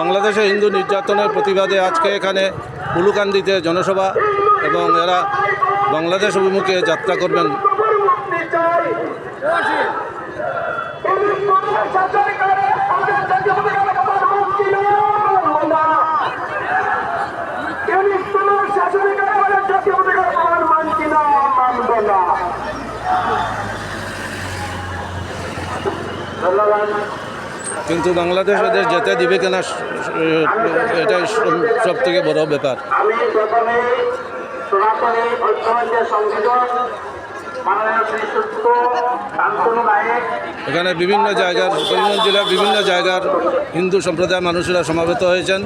বাংলাদেশে হিন্দু নির্যাতনের প্রতিবাদে আজকে এখানে উলুকান্দিতে জনসভা এবং এরা বাংলাদেশ অভিমুখে যাত্রা করবেন। কিন্তু বাংলাদেশ ওদের যেতে দিবে কিনা এটাই সব থেকে বড় ব্যাপার। এখানে বিভিন্ন জায়গার করিমগঞ্জ জেলার বিভিন্ন জায়গার হিন্দু সম্প্রদায়ের মানুষেরা সমাবেত হয়েছেন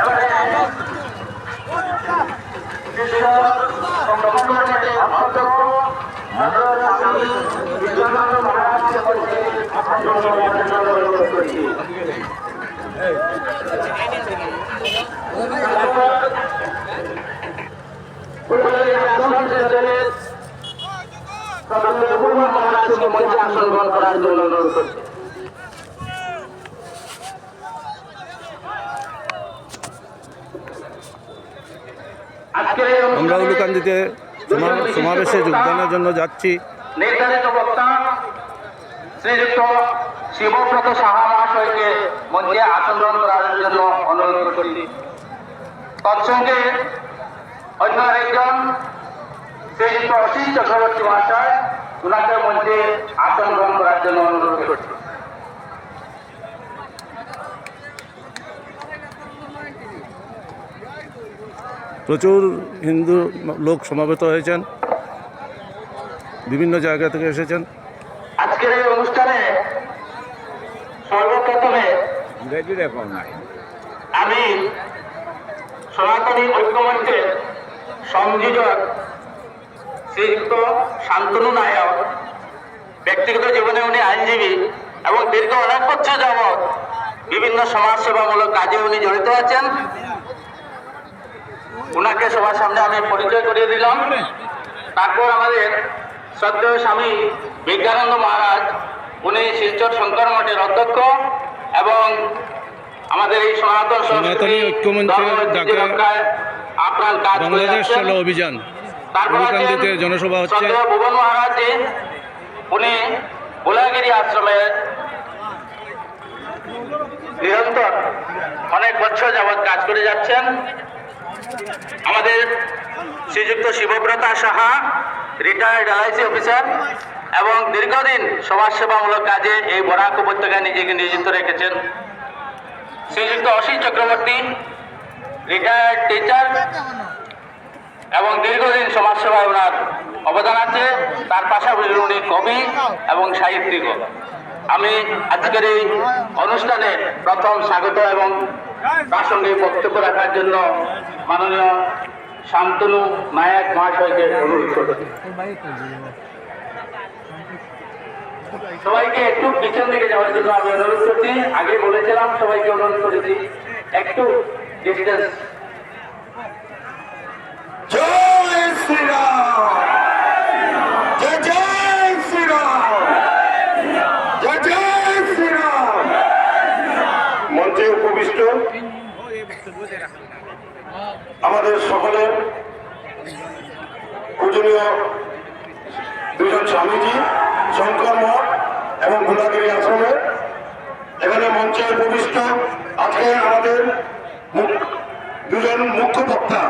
এবারে বিশ্ব সংগঠনের অধ্যক্ষ হযরত স্বামী বিদ্যানন্দ মহারাজকে বলছি অনুরোধ করছি পূর্বের আসন সেন্টারের সদস্য মহারাজকে মঞ্চে আসন গ্রহণ করার জন্য অনুরোধ করছি আমরা উলুকান্দিতে সমাবেশে যোগদানের জন্য যাচ্ছি। নির্ধারিত বক্তা শ্রীযুক্ত শিবব্রত সাহা মহাশয়কে মঞ্চে আসন গ্রহণ করার জন্য অনুরোধ করছি। তৎসঙ্গে অন্য আরেকজন শ্রীযুক্ত অসীম চক্রবর্তী মহাশয় ওনাকে মঞ্চে আসন গ্রহণ করার জন্য অনুরোধ করছি। প্রচুর হিন্দু লোক সমাবেত হয়েছেন, বিভিন্ন জায়গা থেকে এসেছেন। অনুষ্ঠানে সর্বপ্রথমে আমি সনাতনী ঐক্যমঞ্চের সংযোজক শ্রীযুক্ত শান্তনু নায়ক ব্যক্তিগত জীবনে উনি আইনজীবী এবং দীর্ঘ অনেক বছর যাবৎ বিভিন্ন সমাজসেবামূলক কাজে উনি জড়িত আছেন। উনাকে সবার সামনে আমি পরিচয় করিয়ে দিলাম। তারপর আমাদের শ্রদ্ধেয় স্বামী বিজ্ঞানন্দ মহারাজ উনি শিলচর শঙ্কর মঠের অধ্যক্ষ এবং আমাদের এই সনাতন সংস্কৃতি সনাতনী ঐক্যমঞ্চের আপনার কাজ বাংলাদেশ চলো অভিযান। তারপর জনসভা হচ্ছে। ভুবন মহারাজ উনি বোলাগিরি আশ্রমে নিরন্তর অনেক বছর যাবৎ কাজ করে যাচ্ছেন। আমাদের শ্রীযুক্ত Shibabrata Saha retired LIC officer এবং দীর্ঘদিন সমাজসেবামূলক কাজে এই বরাক উপত্যকায় নিজেকে নিয়োজিত রেখেছেন। শ্রীযুক্ত অসীম চক্রবর্তী রিটায়ার্ড টিচার এবং দীর্ঘদিন সমাজসেবায় ওনার অবদান আছে। তার পাশাপাশি উনি কবি এবং সাহিত্যিক। আমি আজকের এই অনুষ্ঠানে প্রথম স্বাগত এবং প্রাসঙ্গিক বক্তব্য রাখার জন্য মাননীয় শান্তনু নায়ক মহাশয়কে অনুরোধ করছি সবাইকে একটু পিছন দিকে যাওয়ার জন্য আমি অনুরোধ করছি। আগে বলেছিলাম সবাইকে অনুরোধ করেছি। একটু ডিস্টেন্স জয় শ্রীরাম। জয় জয় শ্রীরাম। জয় জয় শ্রীরাম। মঞ্চে উপবিষ্ট আমাদের সকলের পূজনীয় দুজন স্বামীজি, শঙ্কর মঠ এবং গুলাগিরি আশ্রমের এখানে মঞ্চে উপবিষ্ট। আজকে আমাদের দুজন মুখ্য বক্তা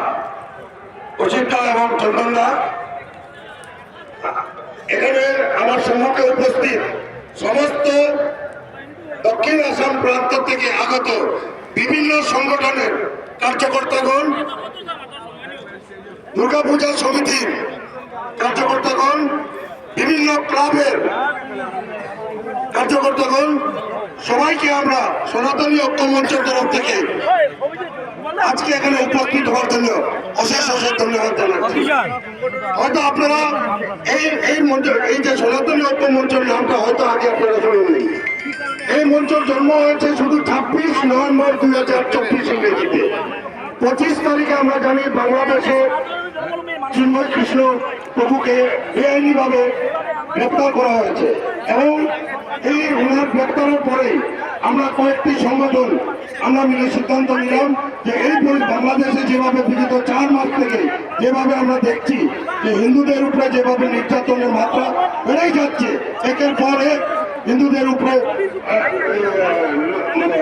অজিতদা এবং চন্দনদা এখানে আমার সম্মুখে উপস্থিত সমস্ত দক্ষিণ আসাম প্রান্ত থেকে আগত বিভিন্ন সংগঠনের কার্যকর্তাগণ দুর্গাপূজা সমিতির কার্যকর্তাগণ বিভিন্ন ক্লাবের কার্যকর্তাগণ সবাইকে আমরা সনাতনী ঐক্য মঞ্চের তরফ থেকে আজকে এখানে উপস্থিত হওয়ার জন্য অশেষ অশেষ ধন্যবাদ জানাচ্ছি। হয়তো আপনারা এই এই মঞ্চ এই যে সনাতনী ঐক্য মঞ্চের নামটা হয়তো আগে আপনারা শুনেননি। এই মঞ্চের জন্ম হয়েছে শুধু ছাব্বিশ নভেম্বর দুই হাজার চব্বিশ ইংরেজিতে। পঁচিশ তারিখে আমরা জানি বাংলাদেশে চিন্ময় কৃষ্ণ প্রভুকে বেআইনিভাবে গ্রেপ্তার করা হয়েছে এবং এই ওনার গ্রেপ্তারের পরেই আমরা কয়েকটি সংগঠন, আমরা মিলে সিদ্ধান্ত নিলাম যে এই বাংলাদেশে যেভাবে বিগত চার মাস থেকে যেভাবে আমরা দেখছি যে হিন্দুদের উপরে যেভাবে নির্যাতনের মাত্রা বেড়েই যাচ্ছে, এক হিন্দুদের উপরে আহ, আহ, মানে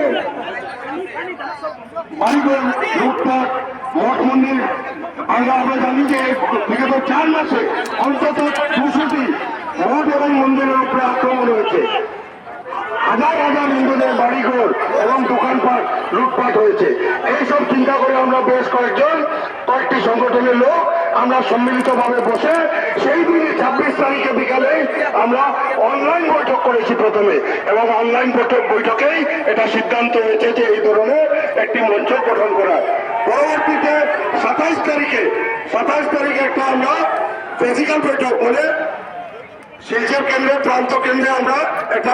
বাড়িঘর লুটপাট মঠ মন্দির আমরা আমরা জানি যে বিগত চার মাসে অন্তত দুশোটি মঠ এবং মন্দিরের উপরে আক্রমণ হয়েছে। হাজার হাজার হিন্দুদের বাড়িঘর এবং দোকানপাট লুটপাট হয়েছে। এইসব চিন্তা করে আমরা বেশ কয়েকজন কয়েকটি সংগঠনের লোক আমরা সম্মিলিতভাবে বসে সেই দিনই ছাব্বিশ তারিখে বিকালে আমরা অনলাইন বৈঠক করেছি প্রথমে। এবং অনলাইন বৈঠক বৈঠকেই এটা সিদ্ধান্ত হয়েছে যে এই ধরনের একটি মঞ্চ গঠন করা। পরবর্তীতে সাতাইশ তারিখে সাতাইশ তারিখে একটা আমরা ফিজিক্যাল বৈঠক মানে শিলচর কেন্দ্রে প্রান্ত কেন্দ্রে আমরা একটা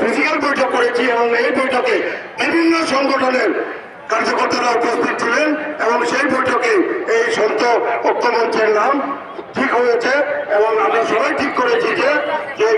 ফিজিক্যাল বৈঠক করেছি এবং এই বৈঠকে বিভিন্ন সংগঠনের কার্যকর্তারা উপস্থিত ছিলেন এবং সেই বৈঠকে এই সন্ত ঐক্যমঞ্চের নাম ঠিক হয়েছে এবং আমরা সবাই ঠিক করেছি যে এই